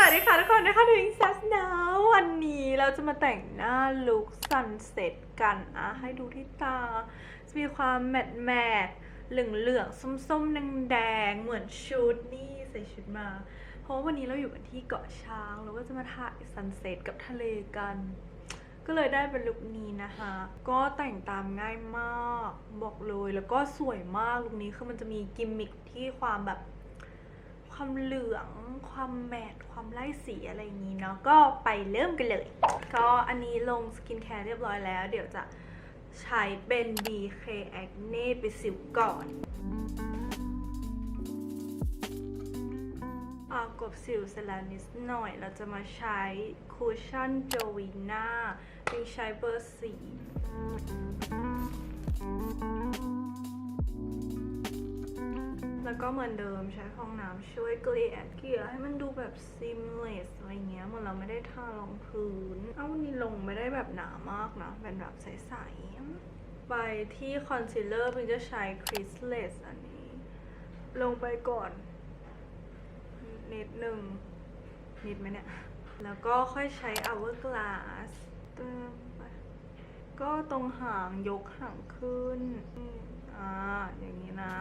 สวัสดีค่ะทุกคนนะคะถึงซัสนาวันนี้เราจะมาแต่งหน้าลุคซันเซ็ตกันอะให้ดูที่ตา จะมีความแมทแมทเหลืองเหลืองๆส้มแดงแดงเหมือนชุดนี่ใส่ชุดมา เพราะว่าวันนี้เราอยู่กันที่เกาะช้างเราก็จะมาถ่ายซันเซ็ตกับทะเลกัน ก็เลยได้เป็นลุคนี้นะคะ ก็แต่งตามง่ายมากบอกเลยแล้วก็สวยมากลุคนี้คือมันจะมีกิมมิคที่ความแบบ ความเหลือง ความแมตความไล่สีอะไรอย่างนี้เนาะก็ไปเริ่มกันเลย ก็อันนี้ลงสกินแคร์เรียบร้อยแล้ว เดี๋ยวจะใช้เป็น BK Acne ไปสิวก่อนอากบสิวเสร็จแล้วนิดหน่อย เราจะมาใช้คูชั่นโจวิน่าเป็นใช้เบอร์สี่ แล้วก็เหมือนเดิมใช้ฟองน้ำช่วยเกลี่ยเกลี่ยให้มันดูแบบซิมเลสอะไรเงี้ยเหมือนเราไม่ได้ทารองพื้น เอ้านนี้ลงไม่ได้แบบหนามากนะเป็นแบบใสๆไปที่คอนซีลเลอร์เป็นจะใช้คริสเลสอันนี้ ลงไปก่อน นิดหนึ่งนิดไหมเนี่ย แล้วก็ค่อยใช้ hourglass เติมไปก็ตรงหางยกหางขึ้น อ่า อย่างนี้นะ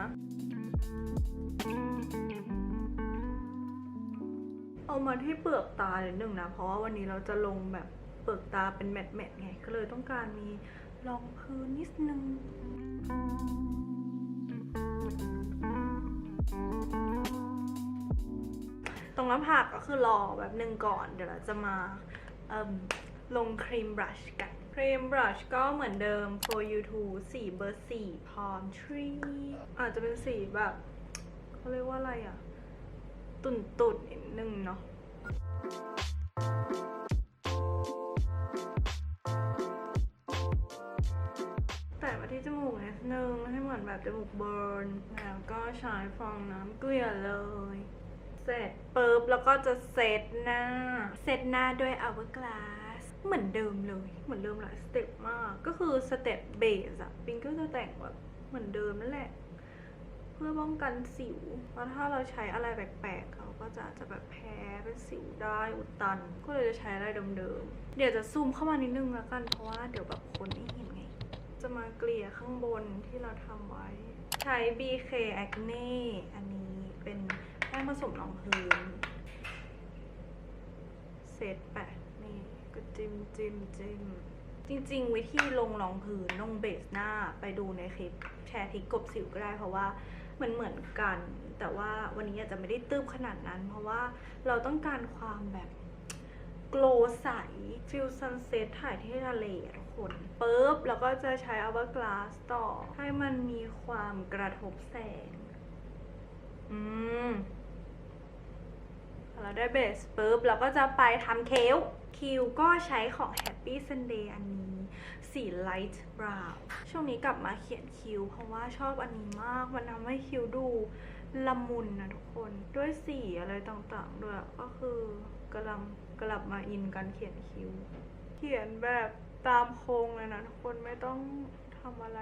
เอามาที่เปลือกตานิดหนึ่งนะ เพราะว่าวันนี้เราจะลงแบบเปลือกตาเป็นแมทแมทไง ก็เลยต้องการมีรองพื้นนิดนึงตรงหน้าผากก็คือรอแบบหนึ่งก่อน เดี๋ยวเราจะมาลงครีมบรัชกัน ครีมบรัชก็เหมือนเดิม for you to สีเบอร์สี่พร m tree อาจจะเป็นสีแบบเขาเรียกว่าอะไรอะ ตุ่นตุ่นนิดนึงเนาะแต่มาที่จมูกนิดนึงให้เหมือนแบบจมูกเบิร์นแล้วก็ใช้ฟองน้ำเกลี่ยเลยเสร็จปุ๊บแล้วก็จะเซตหน้า เซตหน้าด้วย hourglass เหมือนเดิมเลยเหมือนเดิมหลายสเต็ปมาก ก็คือสเต็ปเบสอะปิงก็จะแต่งแบบเหมือนเดิมนั่นแหละ เพื่อป้องกันสิว เพราะถ้าเราใช้อะไรแปลกๆเขาก็จะจะแบบแพ้เป็นสิวได้อุดตัน ก็เลยจะใช้อะไรเดิมๆ เดี๋ยวจะซูมเข้ามานิดนึงแล้วกัน เพราะว่าเดี๋ยวแบบคนไม่เห็นไง จะมาเกลี่ยข้างบนที่เราทำไว้ ใช้ BK Acne อันนี้เป็นแป้งผสมรองพื้นเซตแปะ ก็จิ้มจิ้มจิ้มจริง ๆ วิธีลงรองพื้นลงเบสหน้าไปดูในคลิปแชร์ทิกกบสิวก็ได้เพราะว่ามันเหมือนกัน แต่ว่าวันนี้อาจจะไม่ได้ตืบขนาดนั้น เพราะว่าเราต้องการความแบบโกลใสฟิลซันเซ็ตถ่ายที่ทะเลทุกคนปุ๊บแล้วก็จะใช้ hourglass ต่อ ให้มันมีความกระทบแสง อืมเราได้เบสปุ๊บเราก็จะไปทำเคิ้ว คิ้วก็ใช้ของ Happy Sunday อันนี้ สี light brown ช่วงนี้กลับมาเขียนคิ้ว เพราะว่าชอบอันนี้มาก มันทำให้คิ้วดูละมุนนะทุกคน ด้วยสีอะไรต่างๆด้วย ก็คือกำลังกลับมาอินการเขียนคิ้ว เขียนแบบตามโครงเลยนะทุกคนไม่ต้องทำอะไร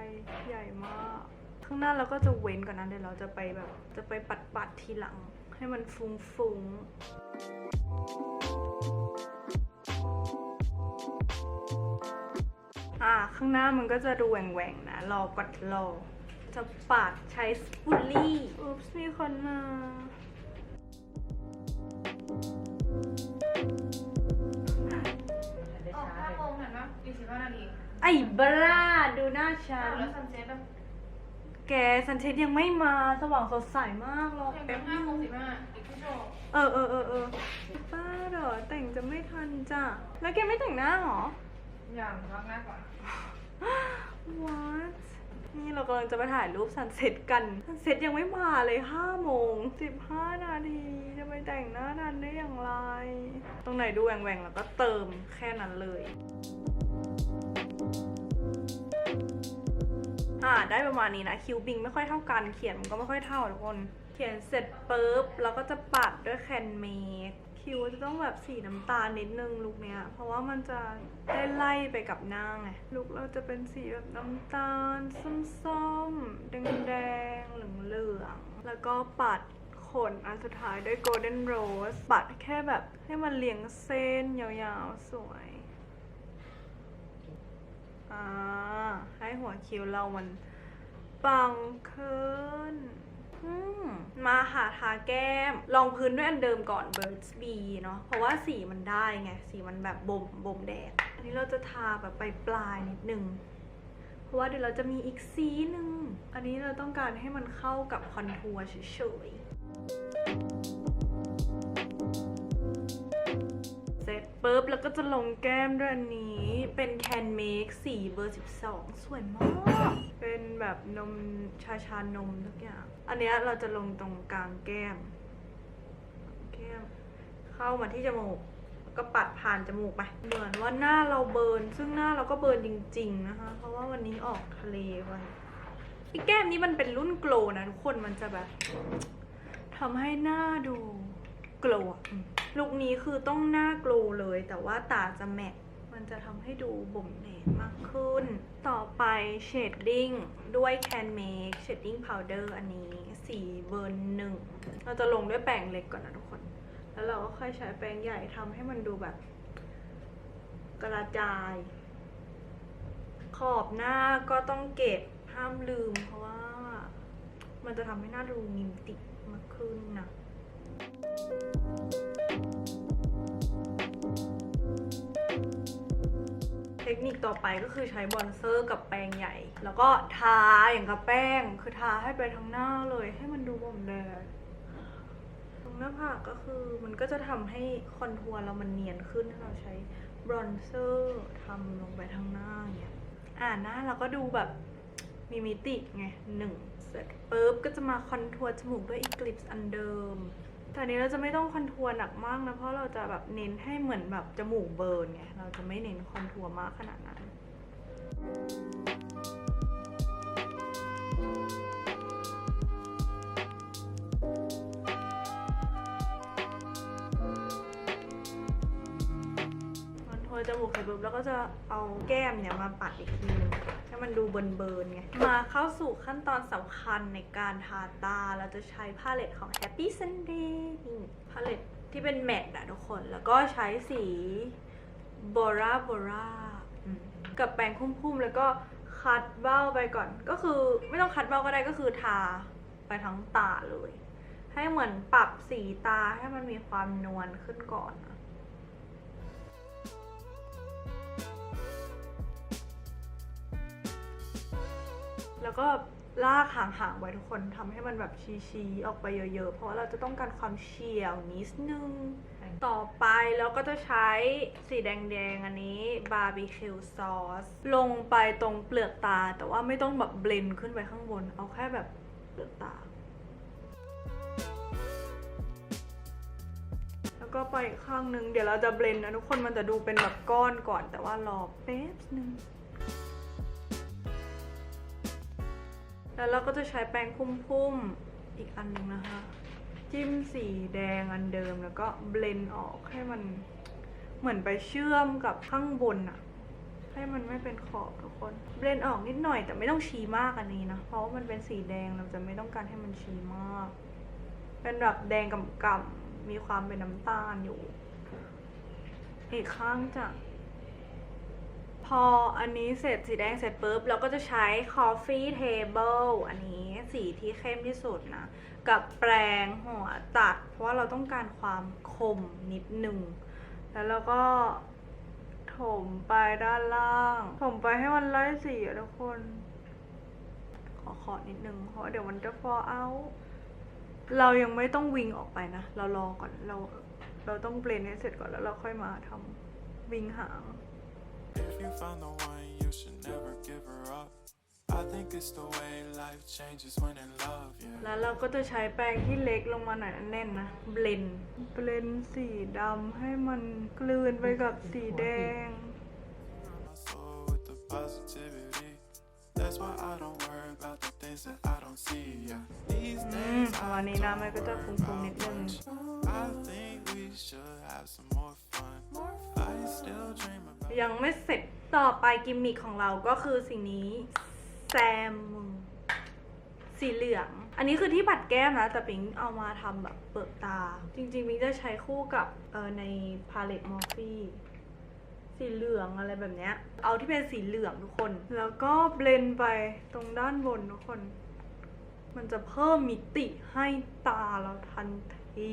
ใหญ่มาก ข้างหน้าเราก็จะเว้นก่อนนะเดี๋ยวเราจะไปแบบจะไปปัดๆทีหลัง ให้มันฟุงฟุงๆ อ่าข้างหน้ามันก็จะดูแหว่งๆนะ รอปัดรอ จะปัดใช้สปูลี่อุ๊บมีคนมาออกห้าโมงเห็นปะอีกสิบห้านาทีไอ้บราดูหน้าฉัอ้าวน แล้วซันเซ็ตอะแกซันเทสยังไม่มาสว่างสดใสมากรอยังแป๊บห้านึงโมงสิบห้าอีกครึ่งชั่วโมงเออเออเออเออป้าเหรอแต่งจะไม่ทันจ้ะแล้วแกไม่แต่งหน้าเหรอ อย่างรักหน้าก่อน what นี่เรากำลังจะไปถ่ายรูปซันเซ็ตกัน ซันเซ็ตยังไม่มาเลย5โมง15 นาที จะไปแต่งหน้าทันได้อย่างไร ตรงไหนดูแหว่งๆแล้วก็เติมแค่นั้นเลย อ่าได้ประมาณนี้นะ คิวบิงไม่ค่อยเท่ากัน เขียนมันก็ไม่ค่อยเท่าทุกคน เขียนเสร็จปุ๊บแล้วก็จะปัดด้วยแคนเมด คิวจะต้องแบบสีน้ำตาลนิดนึงลุคเนี้ย เพราะว่ามันจะได้ไล่ไปกับหน้าไงลุคเราจะเป็นสีแบบน้ำตาลส้มๆ แดงๆ เหลืองๆ แล้วก็ปัดโคคนอันสุดท้ายด้วย golden rose ปัดแค่แบบให้มันเรียงเส้นยาวๆ สวยอ่าให้หัวคิ้วเรามันปังขึ้น มมาหาทาแก้ม ลองพื้นด้วยอันเดิมก่อน Birds B เนาะเพราะว่าสีมันได้ไง สีมันแบบบ่มบ่มแดด อันนี้เราจะทาแบบไปปลายนิดนึง เพราะว่าเดี๋ยวเราจะมีอีกสีหนึ่ง อันนี้เราต้องการให้มันเข้ากับคอนทัวร์เฉยๆ ปุ๊บ แล้วก็จะลงแก้มด้วยอันนี้ เป็น Can Make สีเบอร์ 12 สวยมาก เป็นแบบนมชาชานมทุกอย่าง อันเนี้ยเราจะลงตรงกลางแก้ม แก้ม เข้ามาที่จมูกก็ปัดผ่านจมูกไป เหมือนว่าหน้าเราเบิร์น ซึ่งหน้าเราก็เบิร์นจริง ๆ นะคะ เพราะว่าวันนี้ออกทะเลไปไอ้แก้มนี้มันเป็นรุ่นโกลนะทุกคน มันจะแบบทำให้หน้าดูโกลอะ ลุคนี้คือต้องหน้าโกลเลย แต่ว่าตาจะแมทมันจะทำให้ดูบ่มแดดมากขึ้น ต่อไปเชดดิ้งด้วย Can Make Shading Powder อันนี้สีเบอร์หนึ่ง เราจะลงด้วยแปรงเล็กก่อนนะทุกคน แล้วเราก็ค่อยใช้แปรงใหญ่ทำให้มันดูแบบ กระจาย ขอบหน้าก็ต้องเก็บห้ามลืมเพราะว่า มันจะทำให้หน้าดูมิมติมากขึ้นนะ เทคนิคต่อไปก็คือใช้บอนเซอร์กับแปรงใหญ่ แล้วก็ทาอย่างกับแป้ง คือทาให้ไปทั้งหน้าเลยให้มันดูบ่มแดดตรงหน้าผากก็คือมันก็จะทำให้คอนทัวร์เรามันเนียนขึ้นถ้าเราใช้บอนเซอร์ทำลงไปทั้งหน้าอย่างเงี้ยอ่าหน้าเราก็ดูแบบมีมิติไงหนึ่งเสร็จปุ๊บก็จะมาคอนทัวร์จมูกด้วยอีกลิปส์อันเดิม แต่อันนี้เราจะไม่ต้องคอนทัวร์หนักมากนะ เพราะเราจะแบบเน้นให้เหมือนแบบจมูกเบิร์นไง เราจะไม่เน้นคอนทัวร์มากขนาดนั้น อจมูกเสร็จปุ๊บแล้วก็จะเอาแก้มเนี่ยมาปัดอีกทีนึงให้มันดูเบิร์นๆไง มาเข้าสู่ขั้นตอนสำคัญในการทาตา เราจะใช้พาเลตของ Happy Sunday นี่พาเลตที่เป็นแมตต์อะทุกคน แล้วก็ใช้สี Bora Bora อืมกับแปรงพุ่มๆ แล้วก็คัดเบ้าไปก่อน ก็คือไม่ต้องคัดเบ้าก็ได้ก็คือทาไปทั้งตาเลย ให้เหมือนปรับสีตาให้มันมีความนวลขึ้นก่อนนะ แล้วก็ลากห่างๆไว้ทุกคนทำให้มันแบบชี้ๆออกไปเยอะๆ เพราะเราจะต้องการความเฉียวนิดนึง ต่อไปเราก็จะใช้สีแดงๆ อันนี้บาร์บีคิวซอสลงไปตรงเปลือกตา แต่ว่าไม่ต้องแบบเบลนด์ขึ้นไปข้างบน เอาแค่แบบเปลือกตา แล้วก็ไปอีกข้างนึง เดี๋ยวเราจะเบลนด์นะทุกคนมันจะดูเป็นแบบก้อนก่อนแต่ว่ารอแป๊บนึง แล้วเราก็จะใช้แปรงพุ่มๆ อีกอันหนึงนะคะ จิ้มสีแดงอันเดิมแล้วก็เบลนออกให้มันเหมือนไปเชื่อมกับข้างบนอะให้มันไม่เป็นขอบทุกคน เบลนออกนิดหน่อยแต่ไม่ต้องชี้มากอันนี้นะ เพราะว่ามันเป็นสีแดงเราจะไม่ต้องการให้มันชี้มาก เป็นแบบแดงกำๆมีความเป็นน้ำตาลอยู่ อีกข้างจะ พออันนี้เสร็จสีแดงเสร็จปุ๊บ เราก็จะใช้ Coffee Table อันนี้สีที่เข้มที่สุดนะ กับแปรงหัวตัด เพราะว่าเราต้องการความคมนิดหนึ่ง แล้วเราก็ถมไปด้านล่าง ถมไปให้มันไล่สีอะทุกคน ขอขอนิดนึงเพราะเดี๋ยวมันจะ fall out เรายังไม่ต้องวิงออกไปนะ เรารอก่อน เรา เราต้องเบลนให้เสร็จก่อนแล้วเราค่อยมาทำวิงหาง If you found the one, you should never give her up. I think it's the way life changes when in love, yeah. แล้วเราก็จะใช้แปรงที่เล็กลงมาหน่อยนะแน่นนะเบลนเบลนสีดำให้มันกลืนไปกับสีแดง My soul with the positivity. That's why I don't worry about the things that I don't see, yeah. These อืม days ประมาณ I นี้นะมันก็จะฟุ้งๆนิดนึง I think we should have some more fun. I still dream about ยังไม่เสร็จต่อไปกิมมิคของเราก็คือสิ่งนี้แซมสีเหลือง อันนี้คือที่ปัดแก้มนะ แต่ปิงเอามาทำแบบเปิดตา จริงๆปิงจะใช้คู่กับเออในพาเลตมอร์ฟี่สีเหลืองอะไรแบบเนี้ย เอาที่เป็นสีเหลืองทุกคน แล้วก็เบลนไปตรงด้านบนทุกคน มันจะเพิ่มมิติให้ตาเราทันที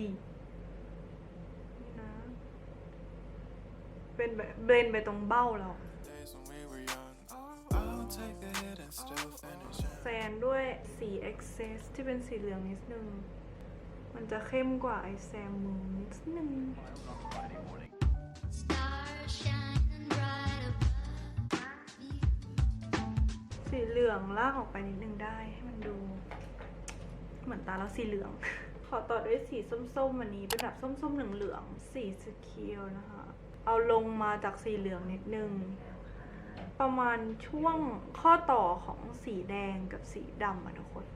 นี่นะ เป็นแบบเบลนไปตรงเบ้าเราแซนด้วยสี excess ที่เป็นสีเหลืองนิดนึง มันจะเข้มกว่าไอแซมมือนิดนึงสีเหลืองลากออกไปนิดนึงได้ให้มันดู เหมือนตาเราสีเหลือง ขอต่อด้วยสีส้มๆวันนี้เป็นแบบส้มๆเหลืองๆสีสเคียวนะคะ เอาลงมาจากสีเหลืองนิดนึง ประมาณช่วงข้อต่อของสีแดงกับสีดำอะทุกคน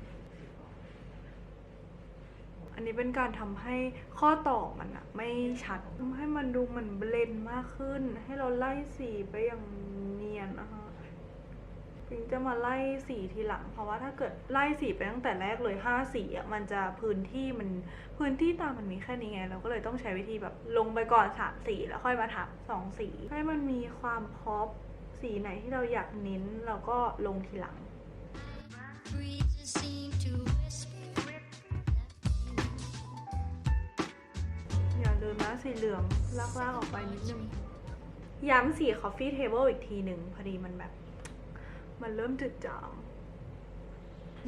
อันนี้เป็นการทำให้ข้อต่อมันอะไม่ชัดทำให้มันดูเหมือนเบลนด์มากขึ้น ให้เราไล่สีไปอย่างเนียนนะคะ พิงจะมาไล่สีทีหลัง เพราะว่าถ้าเกิดไล่สีไปตั้งแต่แรกเลยห้าสีอะมันจะพื้นที่มันพื้นที่ตามันมีแค่นี้ไงเราก็เลยต้องใช้วิธีแบบลงไปก่อนสามสีแล้วค่อยมาทับสองสีให้มันมีความพอปสีไหนที่เราอยากเน้นเราก็ลงทีหลังอย่าลืมนะสีเหลืองลากๆออกไปนิดนึงย้ำสี Coffee Table อีกทีหนึ่งพอดีมันแบบ มันเริ่มจืดจาง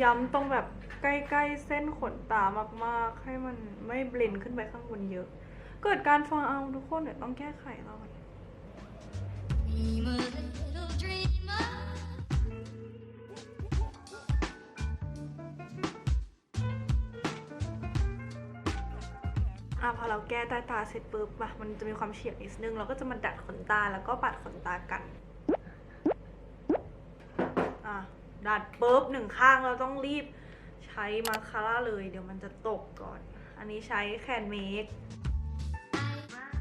ย้ำตรงแบบใกล้ๆเส้นขนตามากๆ ให้มันไม่เบลนขึ้นไปข้างบนเยอะ เกิดการฟองเอาทุกคนเดี๋ยวต้องแก้ไขเราอะพอเราแก้ใต้ตาเสร็จปุ๊บอะมันจะมีความเฉียงนิดนึง เราก็จะมาดัดขนตาแล้วก็ปัดขนตากัน อะ ดัดปุ๊บหนึ่งข้างเราต้องรีบใช้มาคาร่าเลย เดี๋ยวมันจะตกก่อน อันนี้ใช้แคนเมค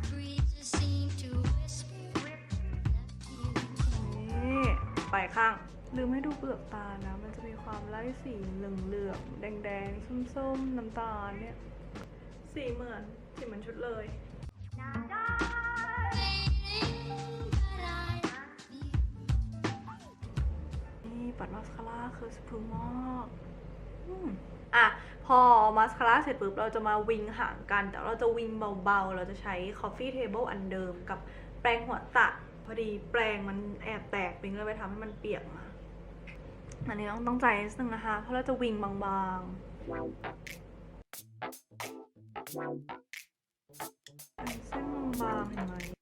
Breezes seem to whisper that you นี่ไปข้าง ลืมให้ดูเปลือกตานะ มันจะมีความไล่สีเหลืองเหลืองๆแดงแดงๆ ส้มๆ น้ำตาลเนี่ย สีเหมือน สีเหมือนชุดเลย ปัดมาสคาร่าคือสพูมากอะ พอมาสคาร่าเสร็จปุ๊บ เราจะมาวิงห่างกัน แต่เราจะวิงเบาๆ เราจะใช้ Coffee Table อันเดิมกับแปรงหัวตัด พอดีแปรงมันแอบแตกปิงเลยไปทำให้มันเปียกมา อันนี้ต้องต้องใจนิดนึงนะคะ เพราะเราจะวิงบางๆเป็นเส้นบางๆเห็นไหม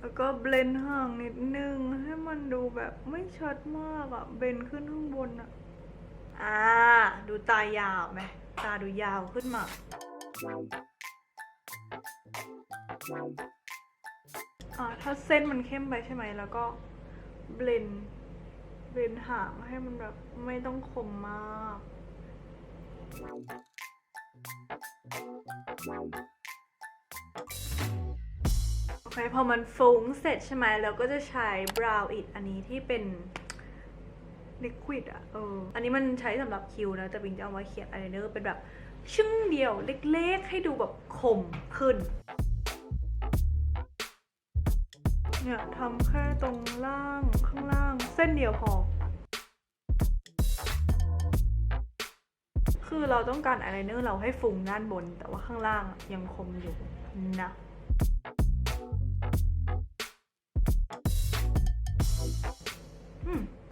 แล้วก็เบลนห่างนิดนึง ให้มันดูแบบไม่ชัดมากอะเบนขึ้นข้างบนอะอ่า ดูตายาวไหมตาดูยาวขึ้นมา อ่า ถ้าเส้นมันเข้มไปใช่ไหม แล้วก็เบลนเบลนห่างให้มันแบบไม่ต้องคมมาก โอเคพอมันฟุ้งเสร็จใช่ไหมเราก็จะใช้ brow it อันนี้ที่เป็น liquid อะเอออันนี้มันใช้สำหรับคิวนะ แต่บิงจะเอามาเขียนอายไลเนอร์เป็นแบบชึ่งเดียวเล็กๆ ให้ดูแบบคมขึ้น เนี่ยทำแค่ตรงล่างข้างล่างเส้นเดียวพอ คือเราต้องการอายไลเนอร์เราให้ฟุ้งด้านบน แต่ว่าข้างล่างยังคมอยู่ นะ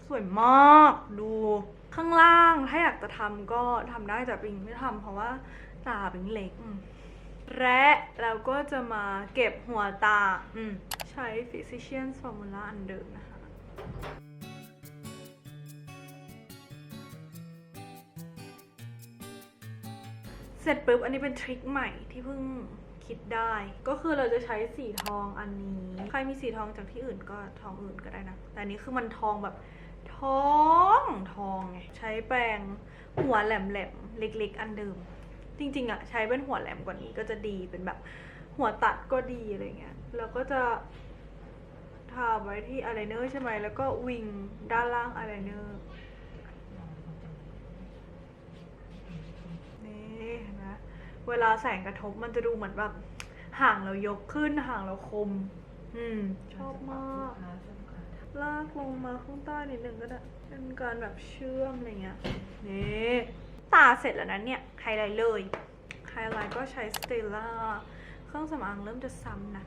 สวยมากดูข้างล่างถ้าอยากจะทำก็ทำได้แต่ปิงไม่ทำเพราะว่าตาปิงเล็กและเราก็จะมาเก็บหัวตาใช้ Physicians Formula อันเดิมนะคะเสร็จปุ๊บอันนี้เป็นทริคใหม่ที่เพิ่ง คิดได้ ก็คือเราจะใช้สีทองอันนี้ ใครมีสีทองจากที่อื่นก็ทองอื่นก็ได้นะ แต่นี้คือมันทองแบบทองทองไงใช้แปรงหัวแหลมๆเล็ก ๆ อันเดิม จริง ๆอะใช้เป็นหัวแหลมกว่านี้ก็จะดีเป็นแบบหัวตัดก็ดีอะไรเงี้ยแล้วก็จะทาไว้ที่อายไลเนอร์ใช่ไหมแล้วก็วิงด้านล่างอายไลเนอร์ เวลาแสงกระทบมันจะดูเหมือนแบบห่างเรายกขึ้นห่างเราคม อืม ชอบมาก ลากลงมาข้างใต้นิดนึงก็ได้ เป็นการแบบเชื่อมอะไรเงี้ย นี่ตาเสร็จแล้วนะเนี่ยไฮไลท์เลย ไฮไลท์ก็ใช้สเตลล่า เครื่องสำอางเริ่มจะซ้ำนะ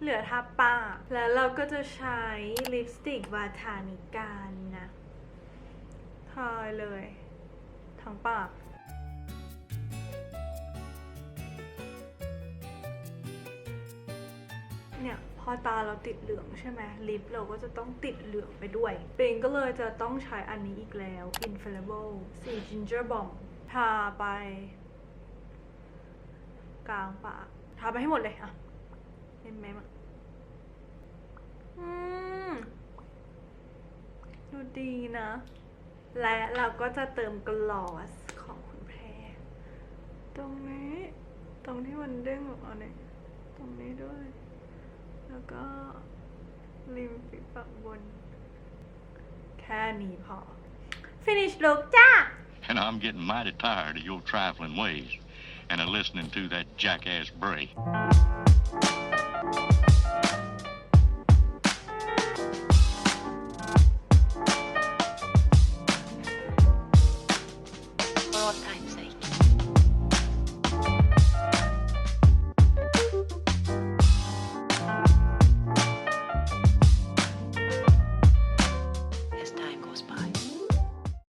เหลือทาปาก แล้วเราก็จะใช้ลิปสติกวาทานิการนะทายเลย ทั้งปากเนี่ยพอตาเราติดเหลืองใช่ไหมลิปเราก็จะต้องติดเหลืองไปด้วยเปงก็เลยจะต้องใช้อันนี้อีกแล้ว Infallible สี Ginger Bomb ทาไป กลางปาก ทาไปให้หมดเลยอะ เห็นไหมมันอืมดูดีนะ และเราก็จะเติมกลอสของคุณแพรตรงนี้ ตรงที่มันเด้งออกมาเนี่ยตรงนี้ด้วย แล้วก็ริมฝีปากบน แค่นี้พอ finish look จ้า And I'm getting mighty tired of your trifling ways and of listening to that jackass Bray. ร